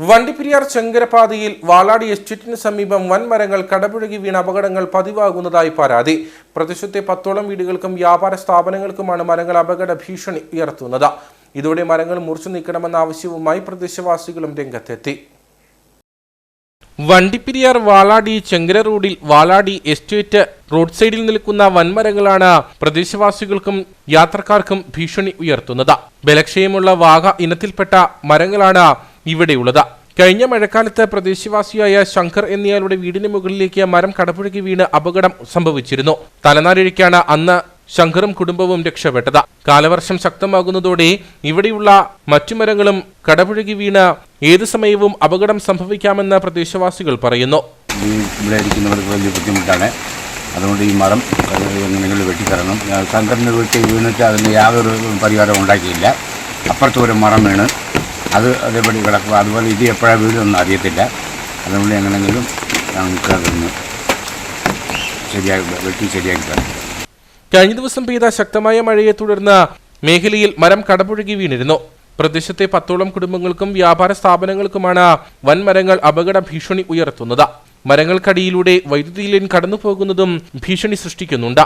വണ്ടിപ്പെരിയാർ ചെങ്കരപാതയിൽ വാളാടി എസ്റ്റേറ്റിന് സമീപം വൻമരങ്ങൾ കടപുഴകി വീണ അപകടങ്ങൾ പതിവാകുന്നതായി പരാതി. പ്രദേശത്തെ പത്തോളം വീടുകൾക്കും വ്യാപാര സ്ഥാപനങ്ങൾക്കുമാണ് മരങ്ങൾ അപകട ഭീഷണി ഉയർത്തുന്നത്. ഇതോടെ മരങ്ങൾ മുറിച്ചു നീക്കണമെന്ന ആവശ്യവുമായി പ്രദേശവാസികളും രംഗത്തെത്തി. വണ്ടിപ്പെരിയാർ വാളാടി ചെങ്കര റോഡിൽ വാളാടി എസ്റ്റേറ്റ് റോഡ് സൈഡിൽ നിൽക്കുന്ന വൻമരങ്ങളാണ് പ്രദേശവാസികൾക്കും യാത്രക്കാർക്കും ഭീഷണി ഉയർത്തുന്നത്. ബലക്ഷയമുള്ള വാഗ ഇനത്തിൽപ്പെട്ട മരങ്ങളാണ് ഇവിടെയുള്ളത്. കഴിഞ്ഞ മഴക്കാലത്ത് പ്രദേശവാസിയായ ശങ്കർ എന്നയാളുടെ വീടിന് മുകളിലേക്ക് മരം കടപുഴകി വീണ് അപകടം സംഭവിച്ചിരുന്നു. തലനാരിഴയ്ക്കാണ് അന്ന് ശങ്കറും കുടുംബവും രക്ഷപ്പെട്ടത്. കാലവർഷം ശക്തമാകുന്നതോടെ ഇവിടെയുള്ള മറ്റു മരങ്ങളും കടപുഴകി വീണ് ഏത് സമയവും അപകടം സംഭവിക്കാമെന്ന് പ്രദേശവാസികൾ പറയുന്നു. വലിയ ബുദ്ധിമുട്ടാണ്. അതുകൊണ്ട് ഈ മരം നിങ്ങൾ വെട്ടിത്തരണം. ശങ്കറിന്റെ വീട്ടിൽ വീണിട്ട് അതിന് യാതൊരു പരിഹാരം ഉണ്ടാക്കിയില്ല. അപ്പുറത്ത് ഒരു മരം വീണ്. അത് അതേപടി കിടക്കുക അതുപോലെ ഇത് എപ്പോഴാണ് വീടൊന്നും അറിയത്തില്ല. അതുകൊണ്ട് എങ്ങനെങ്കിലും ഞങ്ങൾക്ക് അതൊന്ന് ശരിയാക്കി വെട്ടി ശരിയാക്കി കഴിഞ്ഞ ദിവസം പെയ്ത ശക്തമായ മഴയെ തുടർന്ന് മേഖലയിൽ മരം കടപുഴകി വീണിരുന്നു. പ്രദേശത്തെ പത്തോളം കുടുംബങ്ങൾക്കും വ്യാപാര സ്ഥാപനങ്ങൾക്കുമാണ് വൻമരങ്ങൾ അപകട ഭീഷണി ഉയർത്തുന്നത്. മരങ്ങൾക്കടിയിലൂടെ വൈദ്യുതി ലൈൻ കടന്നുപോകുന്നതും ഭീഷണി സൃഷ്ടിക്കുന്നുണ്ട്.